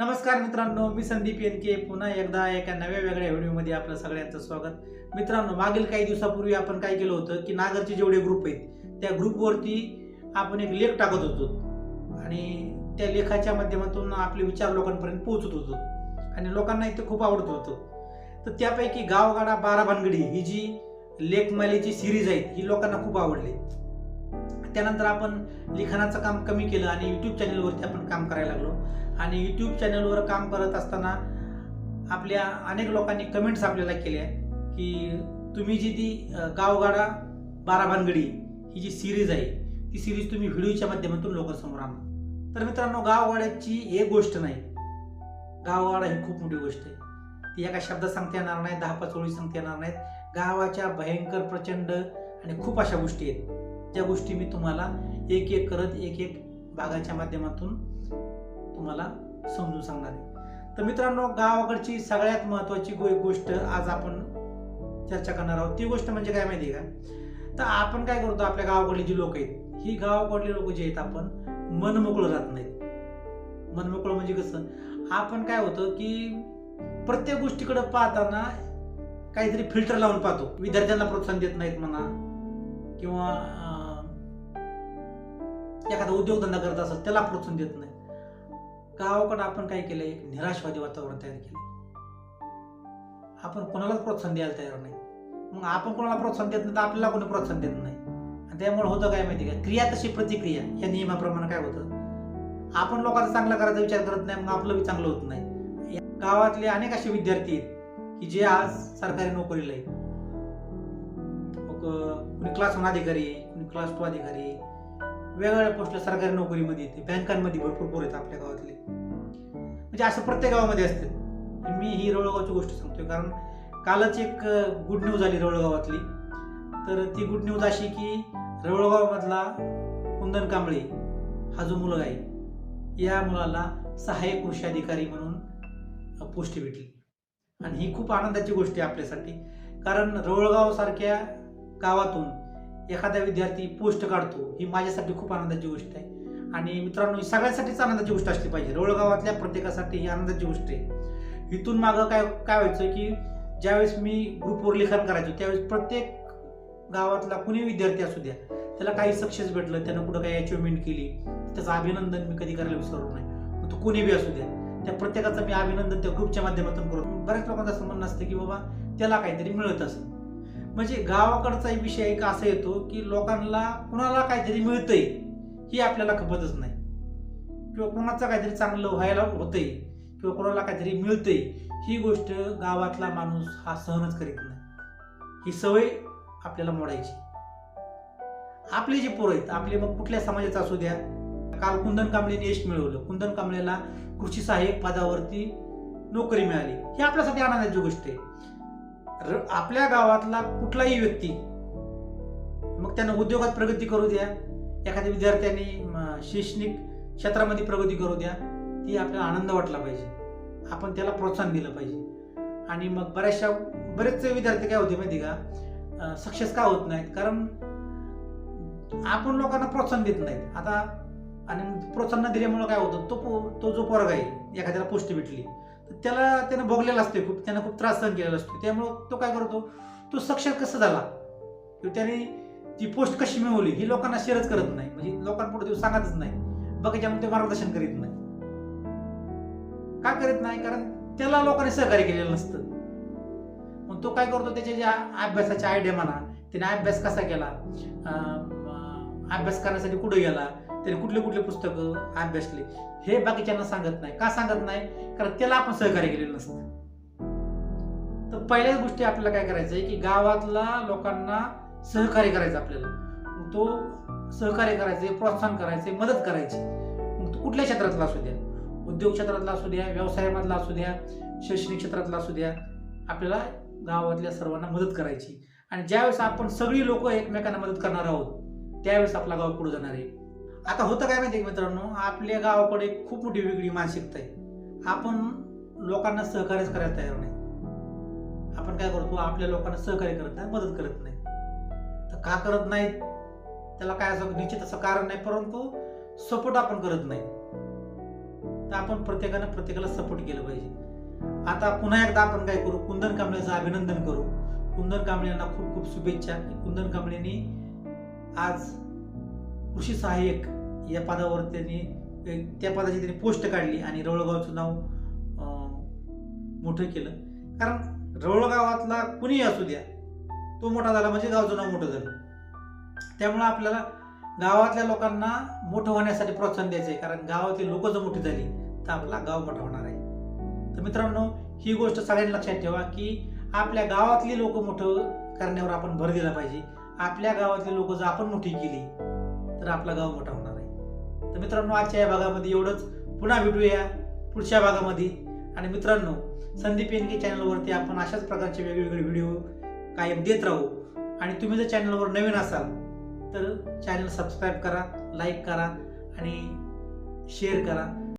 नमस्कार मित्रांनो मी संदीप एनके. पुन्हा एकदा एका नव्या वेगळ्या व्हिडिओमध्ये आपलं सगळ्यांचं स्वागत. मित्रांनो मागील काही दिवसापूर्वी आपण काय केलं होतं की नागरचे जेवढे ग्रुप आहेत त्या ग्रुपवरती आपण एक लेख टाकत होतो. आणि त्या लेखाच्या माध्यमातून आपले विचार लोकांपर्यंत पोहोचत होतो. आणि लोकांना इथं खूप आवडत होतं. तर त्यापैकी गावगाडा बारा भानगडी ही जी लेखमालेची सिरीज आहे ही लोकांना खूप आवडली. त्यानंतर आपण लिखाणाचं काम कमी केलं आणि यूट्यूब चॅनलवरती आपण काम करायला लागलो. आणि यूट्यूब चॅनलवर काम करत असताना आपल्या अनेक लोकांनी कमेंट्स आपल्याला केल्या की तुम्ही जी ती गावगाडा बारा भानगडी ही जी सिरीज आहे ती सिरीज तुम्ही व्हिडिओच्या माध्यमातून लोकांसमोर आणा. तर मित्रांनो गावगाड्याची एक गोष्ट नाही. गावगाडा ही खूप मोठी गोष्ट आहे. ती एका शब्दात सांगता येणार नाही दहा पाच ओळी सांगता येणार नाहीत. गावाच्या भयंकर प्रचंड आणि खूप अशा गोष्टी आहेत. ज्या गोष्टी मी तुम्हाला एक एक करत एक एक भागाच्या माध्यमातून तुम्हाला समजून सांगणार आहे. तर मित्रांनो गावाकडची सगळ्यात महत्वाची गो गोष्ट आज आपण चर्चा करणार आहोत. ती गोष्ट म्हणजे काय माहिती आहे का? तर आपण काय करतो आपल्या गावाकडली जी लोक आहेत ही गावाकडली लोक जे आहेत आपण मन मोकळं राहत नाहीत. मन मोकळं म्हणजे कसं? आपण काय होतं की प्रत्येक गोष्टीकडे पाहताना काहीतरी फिल्टर लावून पाहतो. विद्यार्थ्यांना प्रोत्साहन देत नाहीत म्हणा किंवा एखादा उद्योगधंदा करत असेल त्याला प्रोत्साहन देत नाही. गावाकडं आपण काय केलं? एक निराशवादी वातावरण तयार केलं. आपण कोणालाच प्रोत्साहन द्यायला तयार नाही. मग आपण कोणाला प्रोत्साहन देत नाही तर आपल्याला कोणी प्रोत्साहन देत नाही. आणि त्यामुळे होतं काय माहिती का? क्रिया तशी प्रतिक्रिया. या नियमाप्रमाणे काय होतं? आपण लोकांचा चांगला करायचा विचार करत नाही मग आपलं बी चांगलं होत नाही. या गावातले अनेक असे विद्यार्थी आहेत की जे आज सरकारी नोकरीला आहेत. मग कुणी क्लास वन अधिकारी कुणी क्लास टू अधिकारी वेगवेगळ्या पोस्टला सरकारी नोकरीमध्ये येते. बँकांमध्ये भरपूर पोर आहेत आपल्या गावातले. म्हणजे असं प्रत्येक गावामध्ये असतं. मी ही रवळगावची गोष्ट सांगतोय. कारण कालच एक गुड न्यूज आली रवळगावातली तर ती गुड न्यूज अशी की रवळगावमधला कुंदन कांबळे हा जो मुलगा आहे या मुलाला सहाय्यक कृषी अधिकारी म्हणून पोस्ट भेटली. आणि ही खूप आनंदाची गोष्ट आहे आपल्यासाठी. कारण रवळगावसारख्या गावातून एखादा विद्यार्थी पोस्ट काढतो ही माझ्यासाठी खूप आनंदाची गोष्ट आहे. आणि मित्रांनो ही सगळ्यांसाठीच आनंदाची गोष्ट असली पाहिजे. रवळगावातल्या प्रत्येकासाठी ही आनंदाची गोष्ट आहे. इथून मागं काय काय व्हायचं की ज्यावेळेस मी ग्रुपवर लिखाण करायचो त्यावेळेस प्रत्येक गावातला कुणी विद्यार्थी असू द्या त्याला काही सक्सेस भेटलं त्यानं कुठं काही अचिव्हमेंट केली त्याचं अभिनंदन मी कधी करायला विसरलो नाही. मग तो कुणी बी असू द्या त्या प्रत्येकाचं मी अभिनंदन त्या ग्रुपच्या माध्यमातून करतो बऱ्याच लोकांचं असं म्हणणं असतं की बाबा त्याला काहीतरी मिळत असं म्हणजे गावाकडचा एक विषय एक असा येतो की लोकांना कुणाला काहीतरी मिळतंय ही आपल्याला खपतच नाही. किंवा कोणाचं काहीतरी चांगलं व्हायला होतंय किंवा कोणाला काहीतरी मिळतंय ही गोष्ट गावातला माणूस हा सहनच करीत नाही. ही सवय आपल्याला मोडायची. आपले जे पोरं आहेत आपले मग कुठल्या समाजाचं असू द्या. काल कुंदन कांबळेने यश मिळवलं. कुंदन कांबळेला कृषी सहाय्यक पदावरती नोकरी मिळाली. ही आपल्यासाठी आनंदाची गोष्ट आहे. आपल्या गावातला कुठलाही व्यक्ती मग त्यानं उद्योगात प्रगती करू द्या. एखाद्या विद्यार्थ्याने शैक्षणिक क्षेत्रामध्ये प्रगती करू द्या. ती आपल्याला आनंद वाटला पाहिजे. आपण त्याला प्रोत्साहन दिलं पाहिजे. आणि मग बऱ्याचशा बरेचसे विद्यार्थी काय होते माहिती का? सक्सेस का होत नाहीत? कारण आपण लोकांना प्रोत्साहन देत नाहीत. आता आणि प्रोत्साहन दिल्यामुळं काय होतं? तो पो- तो जो पोरगा आहे एखाद्याला पोस्ट भेटली. त्याला त्यानं भोगलेला असते खूप त्यानं खूप त्रास सहन केलेला असतो त्यामुळं तो काय करतो तो सक्षम कसं झाला? त्याने ती पोस्ट कशी मिळवली? ही लोकांना शेअरच करत नाही. म्हणजे लोकांपुढे तो सांगतच नाही. बाकीच्यामध्ये ते मार्गदर्शन करीत नाही. का करीत नाही? कारण त्याला लोकांनी सहकार्य केलेलं नसतं. मग तो काय करतो? त्याच्या ज्या अभ्यासाच्या आयडिया म्हणा त्याने अभ्यास कसा केला? अभ्यास करण्यासाठी कुठे गेला? त्याने कुठले कुठले पुस्तकं अभ्यासले हे बाकीच्यांना सांगत नाही. का सांगत नाही? कारण त्याला आपण सहकार्य केलेलं नसतं. तर पहिल्याच गोष्टी आपल्याला काय करायचं आहे की गावातला लोकांना सहकार्य करायचं आपल्याला. मग तो सहकार्य करायचे प्रोत्साहन करायचे मदत करायची मग तो कुठल्या क्षेत्रातला असू द्या? उद्योग क्षेत्रातला असू द्या व्यवसायामधला असू द्या शैक्षणिक क्षेत्रातला असू द्या आपल्याला गावातल्या सर्वांना मदत करायची आणि ज्यावेळेस आपण सगळी लोक एकमेकांना मदत करणार आहोत त्यावेळेस आपला गाव पुढे जाणार आहे. आता होतं काय माहिती मित्रांनो? आपल्या गावाकडे खूप मोठी वेगळी मानसिकता आहे. आपण लोकांना सहकार्यच करायला तयार नाही. आपण काय करतो आपल्या लोकांना सहकार्य करत नाही मदत करत नाही. तर का करत नाही? त्याला काय असं निश्चित असं कारण नाही परंतु सपोर्ट आपण करत नाही. तर आपण प्रत्येकानं प्रत्येकाला सपोर्ट केलं पाहिजे. आता पुन्हा एकदा आपण काय करू कुंदन कांबळेचं अभिनंदन करू. कुंदन कांबळे यांना खूप खूप शुभेच्छा. कुंदन कांबळेंनी आज कृषी सहाय्यक या पदावर त्यांनी त्या पदाची त्यांनी पोस्ट काढली आणि रवळगावचं नाव मोठं केलं. कारण रवळगावातला कुणीही असू द्या तो मोठा झाला म्हणजे गावचं नाव मोठं झालं. त्यामुळं आपल्याला गावातल्या लोकांना मोठं होण्यासाठी प्रोत्साहन द्यायचं आहे कारण गावातली लोक जर मोठी झाली तर आपला गाव मोठा होणार आहे. तर मित्रांनो ही गोष्ट सगळ्यांनी लक्षात ठेवा की आपल्या गावातली लोक मोठं करण्यावर आपण भर दिला पाहिजे. आपल्या गावातली लोक जर आपण मोठी केली तर आपला गाव मोठा होणार आहे. तर मित्रांनो आजच्या या भागामध्ये एवढंच. पुन्हा भेटूया पुढच्या भागामध्ये. आणि मित्रांनो संदीप एनके चॅनलवरती आपण अशाच प्रकारचे वेगवेगळे व्हिडिओ कायम देत राहू. आणि तुम्ही जर चॅनलवर नवीन असाल तर चॅनल सबस्क्राईब करा लाईक करा आणि शेअर करा.